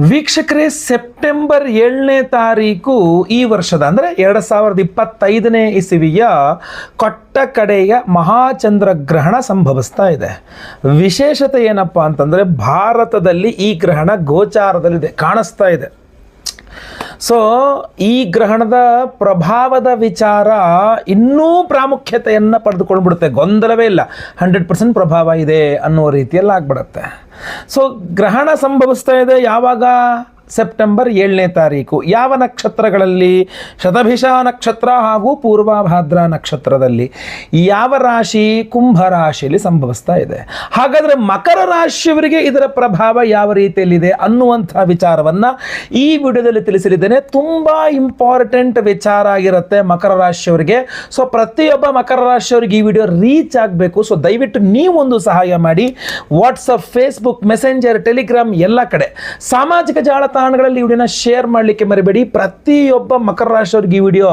ವೀಕ್ಷಕರೇ, ಸೆಪ್ಟೆಂಬರ್ ಏಳನೇ ತಾರೀಕು ಈ ವರ್ಷದ, ಅಂದರೆ ಎರಡು ಸಾವಿರದ ಇಪ್ಪತ್ತೈದನೇ ಇಸವಿಯ ಕೊಟ್ಟ ಕಡೆಯ ಮಹಾಚಂದ್ರಗ್ರಹಣ ಸಂಭವಿಸ್ತಾ ಇದೆ. ವಿಶೇಷತೆ ಏನಪ್ಪ ಅಂತಂದರೆ, ಭಾರತದಲ್ಲಿ ಈ ಗ್ರಹಣ ಗೋಚಾರದಲ್ಲಿದೆ, ಕಾಣಿಸ್ತಾ ಇದೆ. ಸೊ ಈ ಗ್ರಹಣದ ಪ್ರಭಾವದ ವಿಚಾರ ಇನ್ನೂ ಪ್ರಾಮುಖ್ಯತೆಯನ್ನು ಪಡೆದುಕೊಂಡ್ಬಿಡುತ್ತೆ. ಗೊಂದಲವೇ ಇಲ್ಲ. ಹಂಡ್ರೆಡ್ ಪರ್ಸೆಂಟ್ ಪ್ರಭಾವ ಇದೆ ಅನ್ನೋ ರೀತಿಯಲ್ಲಿ ಆಗ್ಬಿಡುತ್ತೆ. ಸೊ ಗ್ರಹಣ ಸಂಭವಿಸ್ತಾ ಇದೆ ಯಾವಾಗ? ಸೆಪ್ಟೆಂಬರ್ ಏಳನೇ ತಾರೀಕು. ಯಾವ ನಕ್ಷತ್ರಗಳಲ್ಲಿ? ಶತಭಿಷ ನಕ್ಷತ್ರ ಹಾಗೂ ಪೂರ್ವಭಾದ್ರ ನಕ್ಷತ್ರದಲ್ಲಿ ಯಾವ ರಾಶಿ ಕುಂಭ ರಾಶಿಯಲ್ಲಿ ಸಂಭವಿಸ್ತಾ ಇದೆ? ಹಾಗಾದರೆ ಮಕರ ರಾಶಿಯವರಿಗೆ ಇದರ ಪ್ರಭಾವ ಯಾವ ರೀತಿಯಲ್ಲಿದೆ ಅನ್ನುವಂಥ ವಿಚಾರವನ್ನು ಈ ವಿಡಿಯೋದಲ್ಲಿ ತಿಳಿಸಲಿದ್ದೇನೆ. ತುಂಬ ಇಂಪಾರ್ಟೆಂಟ್ ವಿಚಾರ ಆಗಿರುತ್ತೆ ಮಕರ ರಾಶಿಯವರಿಗೆ. ಸೊ ಪ್ರತಿಯೊಬ್ಬ ಮಕರ ರಾಶಿಯವರಿಗೆ ಈ ವಿಡಿಯೋ ರೀಚ್ ಆಗಬೇಕು. ಸೊ ದಯವಿಟ್ಟು ನೀವೊಂದು ಸಹಾಯ ಮಾಡಿ. ವಾಟ್ಸಪ್ ಫೇಸ್ಬುಕ್ ಮೆಸೆಂಜರ್ ಟೆಲಿಗ್ರಾಮ್ ಎಲ್ಲ ಕಡೆ. ಸಾಮಾಜಿಕ ಜಾಲತಾಣಗಳಲ್ಲಿ ಈ ವಿಡಿಯೋನ ಶೇರ್ ಮಾಡಲಿಕ್ಕೆ ಮರಿಬೇಡಿ. ಪ್ರತಿಯೊಬ್ಬ ಮಕರ ರಾಶಿಯವ್ರಿಗೆ ಈ ವಿಡಿಯೋ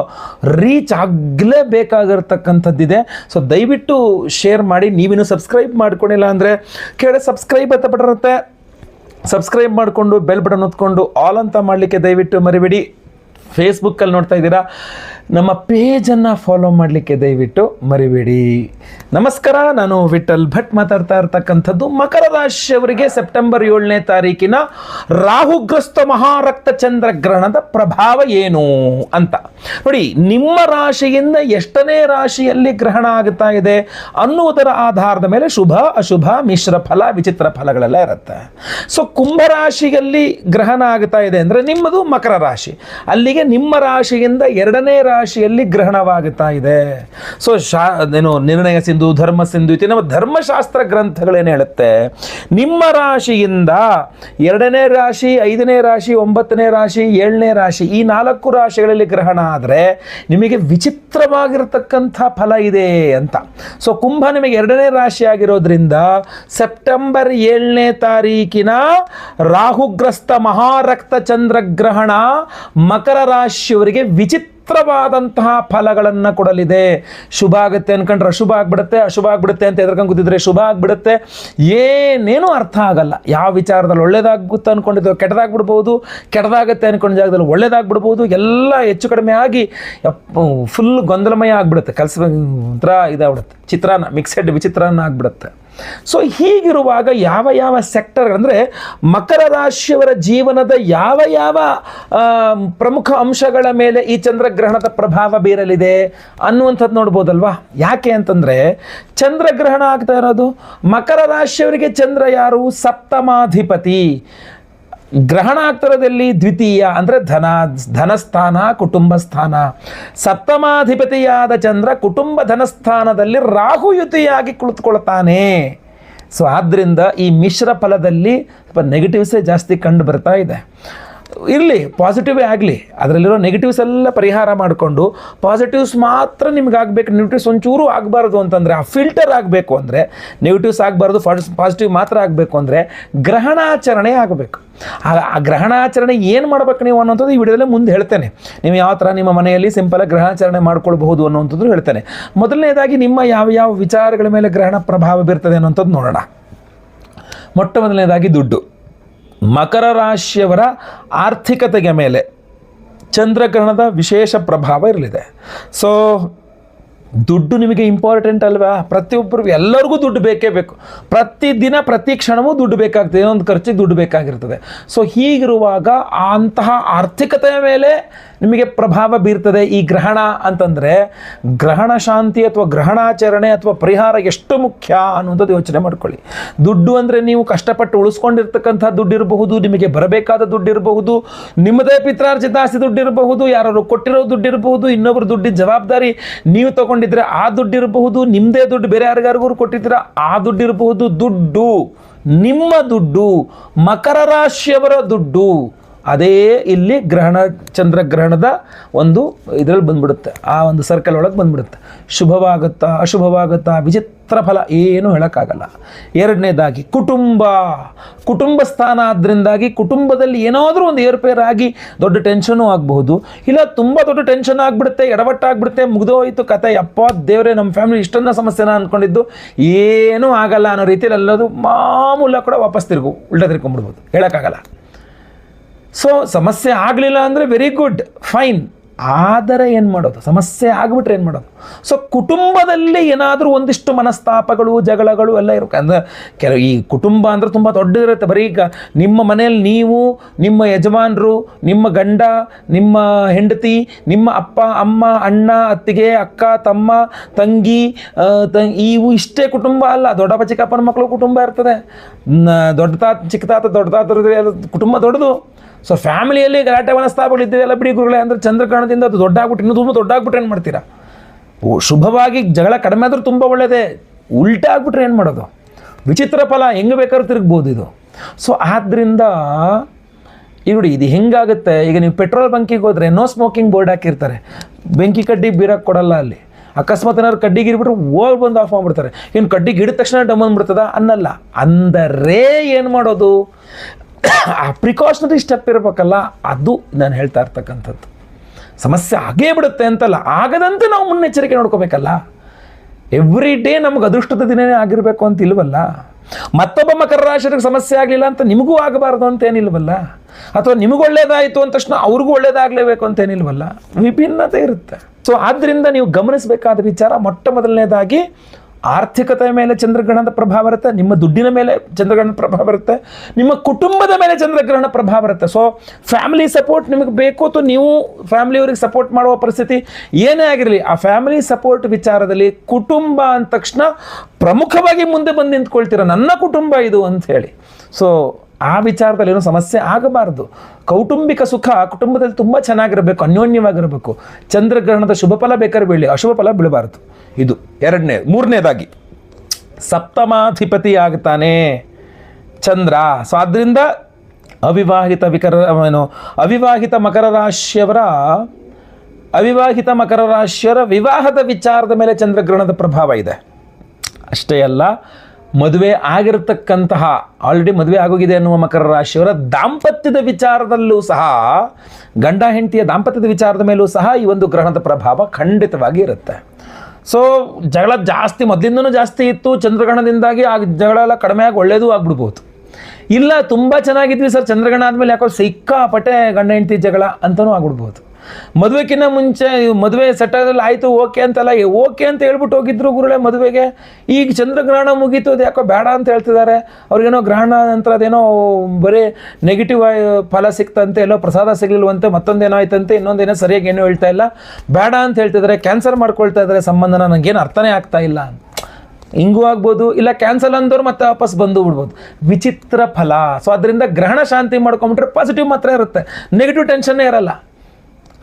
ರೀಚ್ ಆಗಲೇಬೇಕಾಗಿರ್ತಕ್ಕಂಥದ್ದಿದೆ. ಸೊ ದಯವಿಟ್ಟು ಶೇರ್ ಮಾಡಿ. ನೀವಿನ್ನೂ ಸಬ್ಸ್ಕ್ರೈಬ್ ಮಾಡ್ಕೊಂಡಿಲ್ಲ ಅಂದರೆ ಕೇಳಿ ಸಬ್ಸ್ಕ್ರೈಬ್ ಅಂತ ಬಿಟ್ಟಿರುತ್ತೆ ಸಬ್ಸ್ಕ್ರೈಬ್ ಮಾಡಿಕೊಂಡು ಬೆಲ್ ಬಟನ್ ಹೊತ್ಕೊಂಡು ಆಲ್ ಅಂತ ಮಾಡಲಿಕ್ಕೆ ದಯವಿಟ್ಟು ಮರಿಬೇಡಿ. ಫೇಸ್ಬುಕ್ಕಲ್ಲಿ ನೋಡ್ತಾ ಇದ್ದೀರಾ? ನಮ್ಮ ಪೇಜನ್ನು ಫಾಲೋ ಮಾಡಲಿಕ್ಕೆ ದಯವಿಟ್ಟು ಮರಿಬೇಡಿ. ನಮಸ್ಕಾರ, ನಾನು ವಿಠಲ್ ಭಟ್ ಮಾತಾಡ್ತಾ ಇರ್ತಕ್ಕಂಥದ್ದು ಮಕರ ರಾಶಿಯವರಿಗೆ ಸೆಪ್ಟೆಂಬರ್ ಏಳನೇ ತಾರೀಕಿನ ರಾಹುಗ್ರಸ್ತ ಮಹಾರಕ್ತ ಚಂದ್ರಗ್ರಹಣದ ಪ್ರಭಾವ ಏನು ಅಂತ. ನೋಡಿ, ನಿಮ್ಮ ರಾಶಿಯಿಂದ ಎಷ್ಟನೇ ರಾಶಿಯಲ್ಲಿ ಗ್ರಹಣ ಆಗ್ತಾ ಇದೆ ಅನ್ನುವುದರ ಆಧಾರದ ಮೇಲೆ ಶುಭ, ಅಶುಭ, ಮಿಶ್ರ ಫಲ, ವಿಚಿತ್ರ ಫಲಗಳೆಲ್ಲ ಇರುತ್ತೆ. ಸೊ ಕುಂಭರಾಶಿಯಲ್ಲಿ ಗ್ರಹಣ ಆಗ್ತಾ ಇದೆ ಅಂದರೆ ನಿಮ್ಮದು ಮಕರ ರಾಶಿ. ಅಲ್ಲಿಗೆ ನಿಮ್ಮ ರಾಶಿಯಿಂದ ಎರಡನೇ ರಾಶಿಯಲ್ಲಿ ಗ್ರಹಣವಾಗುತ್ತಾ ಇದೆ. ಸೊ ಶಾ, ಏನು, ನಿರ್ಣಯ ಸಿಂಧು, ಧರ್ಮ ಸಿಂಧು ಇತಿ ನಮ್ಮ ಧರ್ಮಶಾಸ್ತ್ರ ಗ್ರಂಥಗಳೇನು ಹೇಳುತ್ತೆ? ನಿಮ್ಮ ರಾಶಿಯಿಂದ ಎರಡನೇ ರಾಶಿ, ಐದನೇ ರಾಶಿ, ಒಂಬತ್ತನೇ ರಾಶಿ, ಏಳನೇ ರಾಶಿ ಈ ನಾಲ್ಕು ರಾಶಿಗಳಲ್ಲಿ ಗ್ರಹಣ ಆದರೆ ನಿಮಗೆ ವಿಚಿತ್ರವಾಗಿರತಕ್ಕಂಥ ಫಲ ಇದೆ ಅಂತ. ಸೊ ಕುಂಭ ನಿಮಗೆ ಎರಡನೇ ರಾಶಿ ಆಗಿರೋದ್ರಿಂದ ಸೆಪ್ಟೆಂಬರ್ ಏಳನೇ ತಾರೀಕಿನ ರಾಹುಗ್ರಸ್ತ ಮಹಾರಕ್ತ ಚಂದ್ರಗ್ರಹಣ ಮಕರ ರಾಶಿಯವರಿಗೆ ವಿಚಿತ್ರವಾದಂತಹ ಫಲಗಳನ್ನು ಕೊಡಲಿದೆ. ಶುಭ ಆಗುತ್ತೆ ಅನ್ಕೊಂಡ್ರೆ ಅಶುಭ ಆಗ್ಬಿಡುತ್ತೆ ಅಶುಭ ಆಗ್ಬಿಡುತ್ತೆ ಅಂತ ಎದ್ರಕೊಂಡು ಕೂತಿದ್ರೆ ಶುಭ ಆಗ್ಬಿಡುತ್ತೆ. ಏನೇನೂ ಅರ್ಥ ಆಗಲ್ಲ. ಯಾವ ವಿಚಾರದಲ್ಲಿ ಒಳ್ಳೇದಾಗುತ್ತೆ ಅನ್ಕೊಂಡಿದ್ರು ಕೆಟ್ಟದಾಗ್ಬಿಡ್ಬೋದು, ಕೆಟ್ಟದಾಗುತ್ತೆ ಅನ್ಕೊಂಡ ಜಾಗದಲ್ಲಿ ಒಳ್ಳೇದಾಗ್ಬಿಡ್ಬೋದು, ಎಲ್ಲ ಹೆಚ್ಚು ಕಡಿಮೆ ಆಗಿ ಫುಲ್ ಗೊಂದಲಮಯ ಆಗ್ಬಿಡುತ್ತೆ. ಕಲ್ಸ ಒಂಥರ ಇದಾಗ್ಬಿಡುತ್ತೆ. ಚಿತ್ರಾನ್ನ ಮಿಕ್ಸೆಡ್ ವಿಚಿತ್ರಾನ್ನ ಆಗ್ಬಿಡುತ್ತೆ. ಸೊ ಹೀಗಿರುವಾಗ ಯಾವ ಯಾವ ಸೆಕ್ಟರ್ ಅಂದರೆ ಮಕರ ರಾಶಿಯವರ ಜೀವನದ ಯಾವ ಯಾವ ಪ್ರಮುಖ ಅಂಶಗಳ ಮೇಲೆ ಈ ಚಂದ್ರಗ್ರಹಣದ ಪ್ರಭಾವ ಬೀರಲಿದೆ ಅನ್ನುವಂಥದ್ದು ನೋಡ್ಬೋದಲ್ವಾ? ಯಾಕೆ ಅಂತಂದರೆ ಚಂದ್ರಗ್ರಹಣ ಆಗ್ತಾ ಇರೋದು ಮಕರ ರಾಶಿಯವರಿಗೆ ಚಂದ್ರ ಯಾರು? ಸಪ್ತಮಾಧಿಪತಿ. ಗ್ರಹಣ ಆಗ್ತಿರೋದಲ್ಲಿ ದ್ವಿತೀಯ ಅಂದರೆ ಧನ, ಧನಸ್ಥಾನ ಕುಟುಂಬ ಸ್ಥಾನ ಸಪ್ತಮಾಧಿಪತಿಯಾದ ಚಂದ್ರ ಕುಟುಂಬ ಧನಸ್ಥಾನದಲ್ಲಿ ರಾಹುಯುತಿಯಾಗಿ ಕುಳಿತುಕೊಳ್ತಾನೆ. ಸೊ ಆದ್ದರಿಂದ ಈ ಮಿಶ್ರ ಫಲದಲ್ಲಿ ಸ್ವಲ್ಪ ನೆಗೆಟಿವ್ಸೇ ಜಾಸ್ತಿ ಕಂಡು ಬರ್ತಾ ಇದೆ. ಇರಲಿ ಪಾಸಿಟಿವೇ ಆಗಲಿ, ಅದರಲ್ಲಿರೋ ನೆಗೆಟಿವ್ಸ್ ಎಲ್ಲ ಪರಿಹಾರ ಮಾಡಿಕೊಂಡು ಪಾಸಿಟಿವ್ಸ್ ಮಾತ್ರ ನಿಮ್ಗೆ ಆಗಬೇಕು ನೆಗೆಟಿವ್ಸ್ ಒಂಚೂರು ಆಗಬಾರ್ದು ಅಂತಂದರೆ, ಆ ಫಿಲ್ಟರ್ ಆಗಬೇಕು ಅಂದರೆ ನೆಗೆಟಿವ್ಸ್ ಆಗಬಾರ್ದು ಪಾಸಿಟಿವ್ ಮಾತ್ರ ಆಗಬೇಕು ಅಂದರೆ ಗ್ರಹಣಾಚರಣೆ ಆಗಬೇಕು. ಆ ಗ್ರಹಣಾಚರಣೆ ಏನು ಮಾಡ್ಬೇಕು ನೀವು ಅನ್ನೋಂಥದ್ದು ಈ ವಿಡಿಯೋದಲ್ಲೇ ಮುಂದೆ ಹೇಳ್ತೇನೆ. ನೀವು ಯಾವ ಥರ ನಿಮ್ಮ ಮನೆಯಲ್ಲಿ ಸಿಂಪಲಾಗಿ ಗ್ರಹಣಾಚರಣೆ ಮಾಡ್ಕೊಳ್ಬಹುದು ಅನ್ನೋಂಥದ್ದು ಹೇಳ್ತೇನೆ. ಮೊದಲನೇದಾಗಿ ನಿಮ್ಮ ಯಾವ ಯಾವ ವಿಚಾರಗಳ ಮೇಲೆ ಗ್ರಹಣ ಪ್ರಭಾವ ಬೀರ್ತದೆ ಅನ್ನೋಂಥದ್ದು ನೋಡೋಣ. ಮೊಟ್ಟ ಮೊದಲನೇದಾಗಿ ದುಡ್ಡು. ಮಕರ ರಾಶಿಯವರ ಆರ್ಥಿಕತೆಗೆ ಮೇಲೆ ಚಂದ್ರಗ್ರಹಣದ ವಿಶೇಷ ಪ್ರಭಾವ ಇರಲಿದೆ. ಸೊ ದುಡ್ಡು ನಿಮಗೆ ಇಂಪಾರ್ಟೆಂಟ್ ಅಲ್ವಾ? ಪ್ರತಿಯೊಬ್ಬರು ಎಲ್ಲರಿಗೂ ದುಡ್ಡು ಬೇಕೇ ಬೇಕು. ಪ್ರತಿದಿನ ಪ್ರತಿ ಕ್ಷಣವೂ ದುಡ್ಡು ಬೇಕಾಗ್ತದೆ. ಏನೋ ಒಂದು ಖರ್ಚಿಗೆ ದುಡ್ಡು ಬೇಕಾಗಿರ್ತದೆ. ಸೊ ಹೀಗಿರುವಾಗ ಅಂತಹ ಆರ್ಥಿಕತೆಯ ಮೇಲೆ ನಿಮಗೆ ಪ್ರಭಾವ ಬೀರ್ತದೆ ಈ ಗ್ರಹಣ ಅಂತಂದರೆ ಗ್ರಹಣ ಶಾಂತಿ ಅಥವಾ ಗ್ರಹಣಾಚರಣೆ ಅಥವಾ ಪರಿಹಾರ ಎಷ್ಟು ಮುಖ್ಯ ಅನ್ನುವಂಥದ್ದು ಯೋಚನೆ ಮಾಡ್ಕೊಳ್ಳಿ. ದುಡ್ಡು ಅಂದರೆ ನೀವು ಕಷ್ಟಪಟ್ಟು ಉಳಿಸ್ಕೊಂಡಿರ್ತಕ್ಕಂಥ ದುಡ್ಡು ಇರಬಹುದು, ನಿಮಗೆ ಬರಬೇಕಾದ ದುಡ್ಡು ಇರಬಹುದು, ನಿಮ್ಮದೇ ಪಿತ್ರಾರ್ಜಿತ ಆಸ್ತಿ ದುಡ್ಡು ಇರಬಹುದು ಯಾರು ಕೊಟ್ಟಿರೋ ದುಡ್ಡು ಇರಬಹುದು ಇನ್ನೊಬ್ಬರು ದುಡ್ಡಿನ ಜವಾಬ್ದಾರಿ ನೀವು ತಗೊಂಡಿದ್ರೆ ಆ ದುಡ್ಡಿರಬಹುದು ನಿಮ್ಮದೇ ದುಡ್ಡು ಬೇರೆ ಯಾರಿಗಾರಿಗೂ ಕೊಟ್ಟಿದ್ದೀರ ಆ ದುಡ್ಡು ಇರಬಹುದು. ದುಡ್ಡು, ನಿಮ್ಮ ದುಡ್ಡು, ಮಕರ ರಾಶಿಯವರ ದುಡ್ಡು. ಅದೇ ಇಲ್ಲಿ ಗ್ರಹಣ ಚಂದ್ರಗ್ರಹಣದ ಒಂದು ಇದರಲ್ಲಿ ಬಂದ್ಬಿಡುತ್ತೆ. ಆ ಒಂದು ಸರ್ಕಲ್ ಒಳಗೆ ಬಂದ್ಬಿಡುತ್ತೆ. ಶುಭವಾಗುತ್ತಾ, ಅಶುಭವಾಗುತ್ತಾ, ವಿಚಿತ್ರ ಫಲ, ಏನೂ ಹೇಳೋಕ್ಕಾಗಲ್ಲ. ಎರಡನೇದಾಗಿ ಕುಟುಂಬ. ಕುಟುಂಬ ಸ್ಥಾನ ಆದ್ದರಿಂದಾಗಿ ಕುಟುಂಬದಲ್ಲಿ ಏನಾದರೂ ಒಂದು ಏರ್ಪೇರಾಗಿ ದೊಡ್ಡ ಟೆನ್ಷನು ಆಗಬಹುದು. ಇಲ್ಲ, ತುಂಬ ದೊಡ್ಡ ಟೆನ್ಷನ್ ಆಗಿಬಿಡುತ್ತೆ, ಎಡವಟ್ಟಾಗ್ಬಿಡುತ್ತೆ, ಮುಗಿದೋಯ್ತು ಕತೆ. ಅಪ್ಪ, ದೇವರೇ ನಮ್ಮ ಫ್ಯಾಮಿಲಿ ಇಷ್ಟನ್ನ ಸಮಸ್ಯೆನ ಅಂದ್ಕೊಂಡಿದ್ದು ಏನೂ ಆಗಲ್ಲ ಅನ್ನೋ ರೀತಿಯಲ್ಲಿ ಎಲ್ಲದು ಮಾಮೂಲ ಕೂಡ ವಾಪಸ್ ತಿರುಗು, ಉಲ್ಟಾ ತಿರ್ಕೊಂಡ್ಬಿಡ್ಬೋದು ಹೇಳೋಕ್ಕಾಗಲ್ಲ. ಸೊ ಸಮಸ್ಯೆ ಆಗಲಿಲ್ಲ ಅಂದರೆ ವೆರಿ ಗುಡ್ ಫೈನ್ ಆದರೆ ಏನು ಮಾಡೋದು? ಸಮಸ್ಯೆ ಆಗಿಬಿಟ್ರೆ ಏನು ಮಾಡೋದು? ಸೊ ಕುಟುಂಬದಲ್ಲಿ ಏನಾದರೂ ಒಂದಿಷ್ಟು ಮನಸ್ತಾಪಗಳು, ಜಗಳಗಳು ಎಲ್ಲ ಇರಬೇಕು ಅಂದರೆ ಕೆಲವು ಈ ಕುಟುಂಬ ಅಂದರೆ ತುಂಬ ದೊಡ್ಡದಿರುತ್ತೆ. ಬರೀ ಈಗ ನಿಮ್ಮ ಮನೆಯಲ್ಲಿ ನೀವು, ನಿಮ್ಮ ಯಜಮಾನರು, ನಿಮ್ಮ ಗಂಡ, ನಿಮ್ಮ ಹೆಂಡತಿ, ನಿಮ್ಮ ಅಪ್ಪ, ಅಮ್ಮ, ಅಣ್ಣ, ಅತ್ತಿಗೆ, ಅಕ್ಕ, ತಮ್ಮ, ತಂಗಿ ಇವು ಇಷ್ಟೇ ಕುಟುಂಬ ಅಲ್ಲ. ದೊಡ್ಡಪ್ಪ ಚಿಕ್ಕಪ್ಪನ ಮಕ್ಕಳು ಕುಟುಂಬ ಇರ್ತದೆ. ದೊಡ್ಡ ತಾತ, ಚಿಕ್ಕ ತಾತ, ದೊಡ್ಡ ತಾತ ಕುಟುಂಬ ದೊಡ್ಡದು. ಸೊ ಫ್ಯಾಮಿಲಿಯಲ್ಲಿ ಗಲಾಟೆ ಮನಸ್ತಾಪಗಳು ಎಲ್ಲ ಬಿಡಿ ಗುರುಗಳೇ, ಅಂದರೆ ಚಂದ್ರಕಾಣದಿಂದ ಅದು ದೊಡ್ಡ ಆಗ್ಬಿಟ್ಟು ಇನ್ನೂ ತುಂಬ ದೊಡ್ಡ ಆಗ್ಬಿಟ್ರೆ ಏನು ಮಾಡ್ತೀರಾ? ಶುಭವಾಗಿ ಜಗಳ ಕಡಿಮೆ ಆದರೂ ತುಂಬ ಒಳ್ಳೆಯದೇ ಉಲ್ಟಾ ಆಗ್ಬಿಟ್ರೆ ಏನು ಮಾಡೋದು? ವಿಚಿತ್ರ ಫಲ, ಹೆಂಗೆ ಬೇಕಾದ್ರೂ ತಿರುಗ್ಬೋದು ಇದು. ಸೊ ಆದ್ದರಿಂದ ಈಗ ನೋಡಿ, ಇದು ಹೆಂಗಾಗುತ್ತೆ? ಈಗ ನೀವು ಪೆಟ್ರೋಲ್ ಬಂಕಿಗೆ ಹೋದರೆ ನೋ ಸ್ಮೋಕಿಂಗ್ ಬೋರ್ಡ್ ಹಾಕಿರ್ತಾರೆ. ಬೆಂಕಿ ಕಡ್ಡಿ ಬೀರಕ್ಕೆ ಕೊಡಲ್ಲ ಅಲ್ಲಿ. ಅಕಸ್ಮಾತ್ ಏನಾದ್ರು ಕಡ್ಡಿಗೆ ಇರ್ಬಿಟ್ರೆ ಓಲ್ ಬಂದು ಆಫ್ ಮಾಡಿಬಿಡ್ತಾರೆ. ಇನ್ನು ಕಡ್ಡಿಗೆ ಇಡಿದ ತಕ್ಷಣ ಡಮ್ ಅಂದ್ಬಿಡ್ತದ ಅನ್ನಲ್ಲ. ಅಂದರೆ ಏನು ಮಾಡೋದು? ಆ ಪ್ರಿಕಾಷನರಿ ಸ್ಟೆಪ್ ಇರಬೇಕಲ್ಲ, ಅದು ನಾನು ಹೇಳ್ತಾ ಇರ್ತಕ್ಕಂಥದ್ದು. ಸಮಸ್ಯೆ ಆಗೇ ಬಿಡುತ್ತೆ ಅಂತಲ್ಲ, ಆಗದಂತೆ ನಾವು ಮುನ್ನೆಚ್ಚರಿಕೆ ನೋಡ್ಕೋಬೇಕಲ್ಲ. ಎವ್ರಿ ಡೇ ನಮ್ಗೆ ಅದೃಷ್ಟದ ದಿನವೇ ಆಗಿರಬೇಕು ಅಂತ ಇಲ್ವಲ್ಲ? ಮತ್ತೊಬ್ಬ ಮಕರ ರಾಶಿಯರಿಗೆ ಸಮಸ್ಯೆ ಆಗಲಿಲ್ಲ ಅಂತ ನಿಮಗೂ ಆಗಬಾರ್ದು ಅಂತ ಏನಿಲ್ವಲ್ಲ? ಅಥವಾ ನಿಮಗೂ ಒಳ್ಳೇದಾಯಿತು ಅಂದ ತಕ್ಷಣ ಅವ್ರಿಗೂ ಒಳ್ಳೇದಾಗಲೇಬೇಕು ಅಂತ ಏನಿಲ್ವಲ್ಲ? ವಿಭಿನ್ನತೆ ಇರುತ್ತೆ. ಸೊ ಆದ್ದರಿಂದ ನೀವು ಗಮನಿಸಬೇಕಾದ ವಿಚಾರ ಮೊಟ್ಟ ಮೊದಲನೇದಾಗಿ ಆರ್ಥಿಕತೆ ಮೇಲೆ ಚಂದ್ರಗ್ರಹಣದ ಪ್ರಭಾವ ಇರುತ್ತೆ ನಿಮ್ಮ ದುಡ್ಡಿನ ಮೇಲೆ ಚಂದ್ರಗ್ರಹಣದ ಪ್ರಭಾವ ಇರುತ್ತೆ ನಿಮ್ಮ ಕುಟುಂಬದ ಮೇಲೆ ಚಂದ್ರಗ್ರಹಣ ಪ್ರಭಾವ ಇರುತ್ತೆ ಸೊ ಫ್ಯಾಮಿಲಿ ಸಪೋರ್ಟ್ ನಿಮಗೆ ಬೇಕು ಅಥವಾ ನೀವು ಫ್ಯಾಮಿಲಿಯವ್ರಿಗೆ ಸಪೋರ್ಟ್ ಮಾಡುವ ಪರಿಸ್ಥಿತಿ ಏನೇ ಆಗಿರಲಿ, ಆ ಫ್ಯಾಮಿಲಿ ಸಪೋರ್ಟ್ ವಿಚಾರದಲ್ಲಿ ಕುಟುಂಬ ಅಂದ ತಕ್ಷಣ ಪ್ರಮುಖವಾಗಿ ಮುಂದೆ ಬಂದು ನಿಂತ್ಕೊಳ್ತೀರ, ನನ್ನ ಕುಟುಂಬ ಇದು ಅಂತ ಹೇಳಿ. ಸೊ ಆ ವಿಚಾರದಲ್ಲಿ ಏನೂ ಸಮಸ್ಯೆ ಆಗಬಾರದು. ಕೌಟುಂಬಿಕ ಸುಖ ಕುಟುಂಬದಲ್ಲಿ ತುಂಬ ಚೆನ್ನಾಗಿರಬೇಕು, ಅನ್ಯೋನ್ಯವಾಗಿರಬೇಕು. ಚಂದ್ರಗ್ರಹಣದ ಶುಭ ಫಲ ಬೇಕಾದ್ರೆ ಬೀಳಿ ಅಶುಭ ಫಲ ಬೀಳಬಾರ್ದು. ಇದು ಎರಡನೇ, ಮೂರನೇದಾಗಿ. ಸಪ್ತಮಾಧಿಪತಿ ಆಗ್ತಾನೆ ಚಂದ್ರ. ಸೊ ಆದ್ದರಿಂದ ಅವಿವಾಹಿತ ವಿಕರ, ಏನು, ಅವಿವಾಹಿತ ಮಕರ ರಾಶಿಯವರ, ಅವಿವಾಹಿತ ಮಕರ ರಾಶಿಯವರ ವಿವಾಹದ ವಿಚಾರದ ಮೇಲೆ ಚಂದ್ರಗ್ರಹಣದ ಪ್ರಭಾವ ಇದೆ. ಅಷ್ಟೇ ಅಲ್ಲ ಮದುವೆ ಆಗಿರತಕ್ಕಂತಹ ಆಲ್ರೆಡಿ ಮದುವೆ ಆಗೋಗಿದೆ ಅನ್ನುವ ಮಕರ ರಾಶಿಯವರ ದಾಂಪತ್ಯದ ವಿಚಾರದಲ್ಲೂ ಸಹ, ಗಂಡ ಹೆಂಡತಿಯ ದಾಂಪತ್ಯದ ವಿಚಾರದ ಮೇಲೂ ಸಹ ಈ ಒಂದು ಗ್ರಹಣದ ಪ್ರಭಾವ ಖಂಡಿತವಾಗಿ ಇರುತ್ತೆ. ಸೊ ಜಗಳ ಜಾಸ್ತಿ ಮೊದಲಿಂದನೂ ಜಾಸ್ತಿ ಇತ್ತು, ಚಂದ್ರಗ್ರಹಣದಿಂದಾಗಿ ಆ ಜಗಳ ಎಲ್ಲ ಕಡಿಮೆ ಆಗಿ ಒಳ್ಳೇದು ಆಗ್ಬಿಡ್ಬೋದು. ಇಲ್ಲ, ತುಂಬ ಚೆನ್ನಾಗಿದ್ವಿ ಸರ್, ಚಂದ್ರಗ್ರಹಣ ಆದಮೇಲೆ ಯಾಕೋ ಸಿಕ್ಕಾಪಟ್ಟೆ ಗಂಡ ಹೆಂಡತಿ ಜಗಳ ಅಂತಲೂ ಆಗ್ಬಿಡ್ಬೋದು. ಮದುವೆಕಿನ್ನ ಮುಂಚೆ ಮದುವೆ ಸೆಟ್ ಆದ್ರಲ್ಲಿ ಆಯಿತು, ಓಕೆ ಅಂತಲ್ಲ ಓಕೆ ಅಂತ ಹೇಳ್ಬಿಟ್ಟು ಹೋಗಿದ್ರು ಗುರುಳೆ ಮದುವೆಗೆ. ಈಗ ಚಂದ್ರಗ್ರಹಣ ಮುಗೀತು, ಅದು ಯಾಕೋ ಬೇಡ ಅಂತ ಹೇಳ್ತಿದ್ದಾರೆ. ಅವ್ರಿಗೇನೋ ಗ್ರಹಣ ನಂತರ ಅದೇನೋ ಬರೀ ನೆಗೆಟಿವ್ ಫಲ ಸಿಕ್ತಂತೆ, ಎಲ್ಲೋ ಪ್ರಸಾದ ಸಿಗಲಿಲ್ವಂತೆ, ಮತ್ತೊಂದೇನೋ ಆಯ್ತಂತೆ, ಇನ್ನೊಂದೇನೋ ಸರಿಯಾಗಿ ಏನೂ ಹೇಳ್ತಾ ಇಲ್ಲ. ಬೇಡ ಅಂತ ಹೇಳ್ತಿದ್ದಾರೆ ಕ್ಯಾನ್ಸಲ್ ಮಾಡ್ಕೊಳ್ತಾ ಇದ್ದಾರೆ ಸಂಬಂಧನ ನನಗೇನು ಅರ್ಥನೇ ಆಗ್ತಾ ಇಲ್ಲ. ಹಿಂಗೂ ಆಗ್ಬೋದು, ಇಲ್ಲ ಕ್ಯಾನ್ಸಲ್ ಅಂದವ್ರು ಮತ್ತೆ ವಾಪಸ್ ಬಂದು ಬಿಡ್ಬೋದು. ವಿಚಿತ್ರ ಫಲ. ಸೊ ಅದರಿಂದ ಗ್ರಹಣ ಶಾಂತಿ ಮಾಡ್ಕೊಂಬಿಟ್ರೆ ಪಾಸಿಟಿವ್ ಮಾತ್ರ ಇರುತ್ತೆ. ನೆಗೆಟಿವ್ ಟೆನ್ಷನ್ನೇ ಇರಲ್ಲ.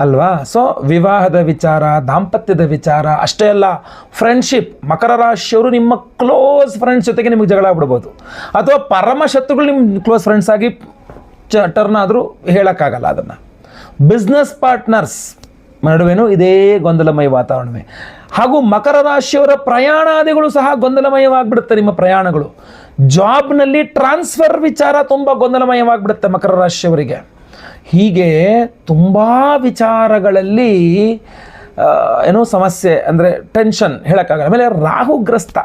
ಅಲ್ವಾ? ಸೊ ವಿವಾಹದ ವಿಚಾರ, ದಾಂಪತ್ಯದ ವಿಚಾರ, ಅಷ್ಟೇ ಅಲ್ಲ ಫ್ರೆಂಡ್ಶಿಪ್ ಮಕರ ರಾಶಿಯವರು ನಿಮ್ಮ ಕ್ಲೋಸ್ ಫ್ರೆಂಡ್ಸ್ ಜೊತೆಗೆ ನಿಮಗೆ ಜಗಳ ಆಗ್ಬಿಡ್ಬೋದು. ಅಥವಾ ಪರಮ ಶತ್ರುಗಳು ನಿಮ್ಮ ಕ್ಲೋಸ್ ಫ್ರೆಂಡ್ಸ್ ಆಗಿ ಚ ಟರ್ನ್ ಆದರೂ ಹೇಳೋಕ್ಕಾಗಲ್ಲ ಅದನ್ನು. ಬಿಸ್ನೆಸ್ ಪಾರ್ಟ್ನರ್ಸ್ ನಡುವೆನೂ ಇದೇ ಗೊಂದಲಮಯ ವಾತಾವರಣವೇ. ಹಾಗೂ ಮಕರ ರಾಶಿಯವರ ಪ್ರಯಾಣಾದಿಗಳು ಸಹ ಗೊಂದಲಮಯವಾಗಿಬಿಡುತ್ತೆ ನಿಮ್ಮ ಪ್ರಯಾಣಗಳು. ಜಾಬ್ನಲ್ಲಿ ಟ್ರಾನ್ಸ್ಫರ್ ವಿಚಾರ ತುಂಬ ಗೊಂದಲಮಯವಾಗಿಬಿಡುತ್ತೆ ಮಕರ ರಾಶಿಯವರಿಗೆ. ಹೀಗೆ ತುಂಬ ವಿಚಾರಗಳಲ್ಲಿ ಏನೋ ಸಮಸ್ಯೆ, ಅಂದರೆ ಟೆನ್ಷನ್ ಹೇಳೋಕ್ಕಾಗಲ್ಲ. ಆಮೇಲೆ ರಾಹುಗ್ರಸ್ತ,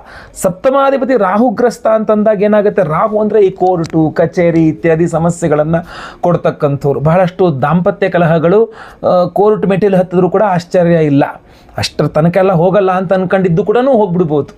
ಸಪ್ತಮಾಧಿಪತಿ ರಾಹುಗ್ರಸ್ತ ಅಂತಂದಾಗ ಏನಾಗುತ್ತೆ? ರಾಹು ಅಂದರೆ ಈ ಕೋರ್ಟು, ಕಚೇರಿ ಇತ್ಯಾದಿ ಸಮಸ್ಯೆಗಳನ್ನು ಕೊಡ್ತಕ್ಕಂಥವ್ರು. ಬಹಳಷ್ಟು ದಾಂಪತ್ಯ ಕಲಹಗಳು ಕೋರ್ಟ್ ಮೆಟೀರಿಯಲ್ ಹತ್ತಿದ್ರು ಕೂಡ ಆಶ್ಚರ್ಯ ಇಲ್ಲ. ಅಷ್ಟರ ತನಕ ಎಲ್ಲ ಹೋಗಲ್ಲ ಅಂತ ಅಂದ್ಕೊಂಡಿದ್ದು ಕೂಡ ಹೋಗ್ಬಿಡ್ಬೋದು.